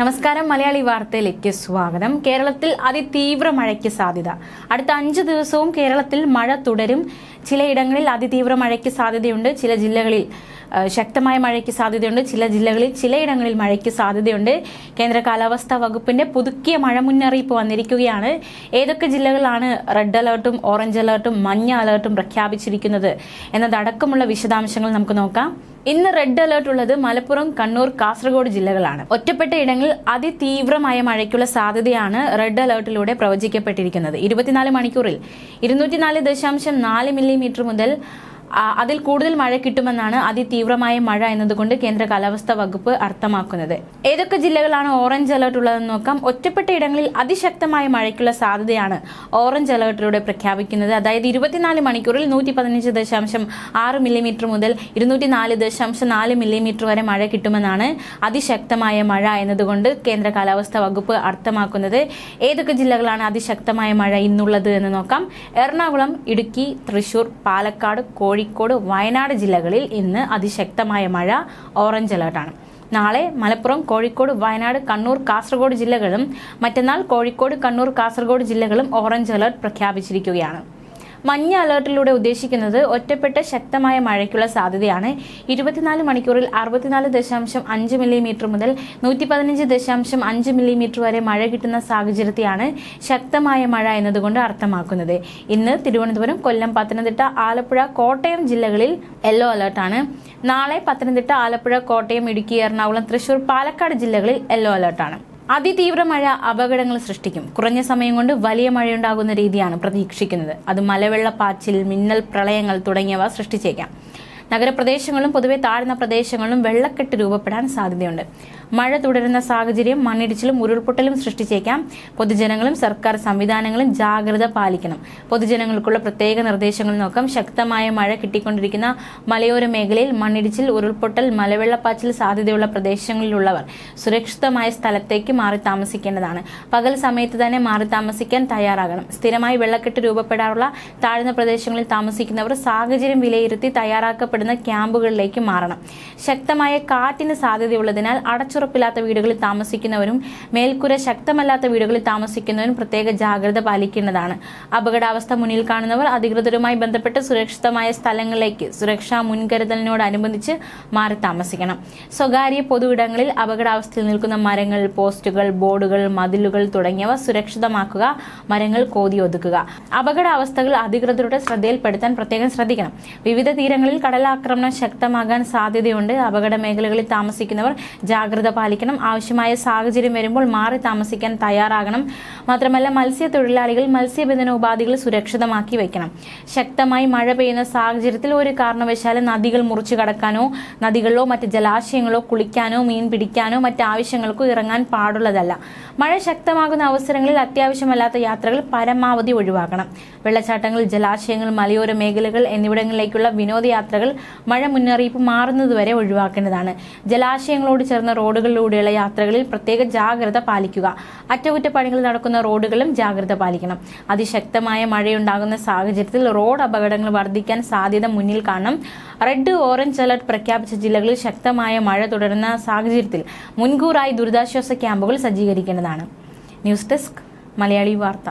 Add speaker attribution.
Speaker 1: നമസ്കാരം മലയാളി വാർത്തയിലേക്ക് സ്വാഗതം. കേരളത്തിൽ അതിതീവ്ര മഴയ്ക്ക് സാധ്യത. അടുത്ത അഞ്ച് ദിവസവും കേരളത്തിൽ മഴ തുടരും. ചിലയിടങ്ങളിൽ അതിതീവ്ര മഴയ്ക്ക് സാധ്യതയുണ്ട്. ചില ജില്ലകളിൽ ശക്തമായ മഴയ്ക്ക് സാധ്യതയുണ്ട്. ചില ജില്ലകളിൽ ചിലയിടങ്ങളിൽ മഴയ്ക്ക് സാധ്യതയുണ്ട്. കേന്ദ്ര കാലാവസ്ഥാ വകുപ്പിന്റെ പുതുക്കിയ മഴ മുന്നറിയിപ്പ് വന്നിരിക്കുകയാണ്. ഏതൊക്കെ ജില്ലകളാണ് റെഡ് അലേർട്ടും ഓറഞ്ച് അലേർട്ടും മഞ്ഞ അലേർട്ടും പ്രഖ്യാപിച്ചിരിക്കുന്നത് എന്നതടക്കമുള്ള വിശദാംശങ്ങൾ നമുക്ക് നോക്കാം. ഇന്ന് റെഡ് അലേർട്ട് ഉള്ളത് മലപ്പുറം കണ്ണൂർ കാസർഗോഡ് ജില്ലകളാണ്. ഒറ്റപ്പെട്ട ഇടങ്ങളിൽ അതിതീവ്രമായ മഴയ്ക്കുള്ള സാധ്യതയാണ് റെഡ് അലേർട്ടിലൂടെ പ്രവചിക്കപ്പെട്ടിരിക്കുന്നത്. ഇരുപത്തിനാല് മണിക്കൂറിൽ ഇരുന്നൂറ്റിനാല് ദശാംശം നാല് മില്ലിമീറ്റർ മുതൽ അതിൽ കൂടുതൽ മഴ കിട്ടുമെന്നാണ് അതിതീവ്രമായ മഴ എന്നതുകൊണ്ട് കേന്ദ്ര കാലാവസ്ഥാ വകുപ്പ് അർത്ഥമാക്കുന്നത്. ഏതൊക്കെ ജില്ലകളാണ് ഓറഞ്ച് അലർട്ട് ഉള്ളതെന്ന് നോക്കാം. ഒറ്റപ്പെട്ട ഇടങ്ങളിൽ അതിശക്തമായ മഴയ്ക്കുള്ള സാധ്യതയാണ് ഓറഞ്ച് അലർട്ടിലൂടെ പ്രഖ്യാപിക്കുന്നത്. അതായത് ഇരുപത്തിനാല് മണിക്കൂറിൽ നൂറ്റി പതിനഞ്ച് ദശാംശം ആറ് മില്ലിമീറ്റർ മുതൽ ഇരുന്നൂറ്റി നാല് ദശാംശം നാല് മില്ലിമീറ്റർ വരെ മഴ കിട്ടുമെന്നാണ് അതിശക്തമായ മഴ എന്നതുകൊണ്ട് കേന്ദ്ര കാലാവസ്ഥാ വകുപ്പ് അർത്ഥമാക്കുന്നത്. ഏതൊക്കെ ജില്ലകളാണ് അതിശക്തമായ മഴ ഇന്നുള്ളത് എന്ന് നോക്കാം. എറണാകുളം ഇടുക്കി തൃശൂർ പാലക്കാട് കോഴിക്കോട് വയനാട് ജില്ലകളിൽ ഇന്ന് അതിശക്തമായ മഴ ഓറഞ്ച് അലേർട്ടാണ് നാളെ മലപ്പുറം കോഴിക്കോട് വയനാട് കണ്ണൂർ കാസർഗോഡ് ജില്ലകളും മറ്റന്നാൾ കോഴിക്കോട് കണ്ണൂർ കാസർഗോഡ് ജില്ലകളും ഓറഞ്ച് അലേർട്ട് പ്രഖ്യാപിച്ചിരിക്കുകയാണ്. മഞ്ഞ അലേർട്ടിലൂടെ ഉദ്ദേശിക്കുന്നത് ഒറ്റപ്പെട്ട ശക്തമായ മഴയ്ക്കുള്ള സാധ്യതയാണ്. ഇരുപത്തിനാല് മണിക്കൂറിൽ അറുപത്തിനാല് ദശാംശം അഞ്ച് മില്ലിമീറ്റർ മുതൽ നൂറ്റി പതിനഞ്ച് ദശാംശം അഞ്ച് മില്ലിമീറ്റർ വരെ മഴ കിട്ടുന്ന സാഹചര്യത്തെയാണ് ശക്തമായ മഴ എന്നതുകൊണ്ട് അർത്ഥമാക്കുന്നത്. ഇന്ന് തിരുവനന്തപുരം കൊല്ലം പത്തനംതിട്ട ആലപ്പുഴ കോട്ടയം ജില്ലകളിൽ യെല്ലോ അലേർട്ടാണ്. നാളെ പത്തനംതിട്ട ആലപ്പുഴ കോട്ടയം ഇടുക്കി എറണാകുളം തൃശൂർ പാലക്കാട് ജില്ലകളിൽ യെല്ലോ അലേർട്ടാണ്. അതിതീവ്ര മഴ അപകടങ്ങൾ സൃഷ്ടിക്കും. കുറഞ്ഞ സമയം കൊണ്ട് വലിയ മഴയുണ്ടാകുന്ന രീതിയാണ് പ്രതീക്ഷിക്കുന്നത്. അത് മലവെള്ളപ്പാച്ചിൽ മിന്നൽ പ്രളയങ്ങൾ തുടങ്ങിയവ സൃഷ്ടിച്ചേക്കാം. നഗരപ്രദേശങ്ങളും പൊതുവെ താഴ്ന്ന പ്രദേശങ്ങളിലും വെള്ളക്കെട്ട് രൂപപ്പെടാൻ സാധ്യതയുണ്ട്. മഴ തുടരുന്ന സാഹചര്യം മണ്ണിടിച്ചിലും ഉരുൾപൊട്ടലും സൃഷ്ടിച്ചേക്കാം. പൊതുജനങ്ങളും സർക്കാർ സംവിധാനങ്ങളും ജാഗ്രത പാലിക്കണം. പൊതുജനങ്ങൾക്കുള്ള പ്രത്യേക നിർദ്ദേശങ്ങൾ നോക്കാം. ശക്തമായ മഴ കിട്ടിക്കൊണ്ടിരിക്കുന്ന മലയോര മേഖലയിൽ മണ്ണിടിച്ചിൽ ഉരുൾപൊട്ടൽ മലവെള്ളപ്പാച്ചിൽ സാധ്യതയുള്ള പ്രദേശങ്ങളിലുള്ളവർ സുരക്ഷിതമായ സ്ഥലത്തേക്ക് മാറി താമസിക്കേണ്ടതാണ്. പകൽ സമയത്ത് തന്നെ മാറി താമസിക്കാൻ തയ്യാറാകണം. സ്ഥിരമായി വെള്ളക്കെട്ട് രൂപപ്പെടാറുള്ള താഴ്ന്ന പ്രദേശങ്ങളിൽ താമസിക്കുന്നവർ സാഹചര്യം വിലയിരുത്തി തയ്യാറാക്കപ്പെടുന്ന ക്യാമ്പുകളിലേക്ക് മാറണം. ശക്തമായ കാറ്റിന് സാധ്യതയുള്ളതിനാൽ അടച്ചുറപ്പില്ലാത്ത വീടുകളിൽ താമസിക്കുന്നവരും മേൽക്കുര ശക്തമല്ലാത്ത വീടുകളിൽ താമസിക്കുന്നവരും പ്രത്യേക ജാഗ്രത പാലിക്കേണ്ടതാണ്. അപകടാവസ്ഥ മുന്നിൽ കാണുന്നവർ അധികൃതരുമായി ബന്ധപ്പെട്ട് സുരക്ഷിതമായ സ്ഥലങ്ങളിലേക്ക് സുരക്ഷാ മുൻകരുതലിനോടനുബന്ധിച്ച് മാറി താമസിക്കണം. സ്വകാര്യ പൊതുയിടങ്ങളിൽ അപകടാവസ്ഥയിൽ നിൽക്കുന്ന മരങ്ങൾ പോസ്റ്റുകൾ ബോർഡുകൾ മതിലുകൾ തുടങ്ങിയവ സുരക്ഷിതമാക്കുക മരങ്ങൾ കോതി ഒതുക്കുക. അപകടാവസ്ഥകൾ അധികൃതരുടെ ശ്രദ്ധയിൽപ്പെടുത്താൻ പ്രത്യേകം ശ്രദ്ധിക്കണം. വിവിധ തീരങ്ങളിൽ കടലാക്രമണം ശക്തമാകാൻ സാധ്യതയുണ്ട്. അപകട മേഖലകളിൽ താമസിക്കുന്നവർ ജാഗ്രത പാലിക്കണം. ആവശ്യമായ സാഹചര്യം വരുമ്പോൾ മാറി താമസിക്കാൻ തയ്യാറാകണം. മാത്രമല്ല മത്സ്യത്തൊഴിലാളികൾ മത്സ്യബന്ധന ഉപാധികൾ സുരക്ഷിതമാക്കി വയ്ക്കണം ശക്തമായി മഴ പെയ്യുന്ന സാഹചര്യത്തിൽ ഒരു കാരണവശാലും നദികൾ മുറിച്ചു കടക്കാനോ നദികളിലോ മറ്റ് ജലാശയങ്ങളോ കുളിക്കാനോ മീൻ പിടിക്കാനോ മറ്റ് ആവശ്യങ്ങൾക്കോ ഇറങ്ങാൻ പാടുള്ളതല്ല. മഴ ശക്തമാകുന്ന അവസരങ്ങളിൽ അത്യാവശ്യമല്ലാത്ത യാത്രകൾ പരമാവധി ഒഴിവാക്കണം. വെള്ളച്ചാട്ടങ്ങൾ ജലാശയങ്ങൾ മലയോര മേഖലകൾ എന്നിവിടങ്ങളിലേക്കുള്ള വിനോദയാത്രകൾ മഴ മുന്നറിയിപ്പ് മാറുന്നതുവരെ ഒഴിവാക്കേണ്ടതാണ്. ജലാശയങ്ങളോട് ചേർന്ന റോഡുകളിലൂടെയുള്ള യാത്രകളിൽ പ്രത്യേക ജാഗ്രത പാലിക്കുക. അറ്റകുറ്റപ്പണികൾ നടക്കുന്ന റോഡുകളും ജാഗ്രത പാലിക്കണം. അതിശക്തമായ മഴയുണ്ടാകുന്ന സാഹചര്യത്തിൽ റോഡ് അപകടങ്ങൾ വർദ്ധിക്കാൻ സാധ്യത മുന്നിൽ കാണണം. റെഡ് ഓറഞ്ച് അലർട്ട് പ്രഖ്യാപിച്ച ജില്ലകളിൽ ശക്തമായ മഴ തുടരുന്ന സാഹചര്യത്തിൽ മുൻകൂറായി ദുരിതാശ്വാസ ക്യാമ്പുകൾ സജ്ജീകരിക്കേണ്ടതാണ്. ന്യൂസ് ഡെസ്ക് മലയാളി വാർത്ത.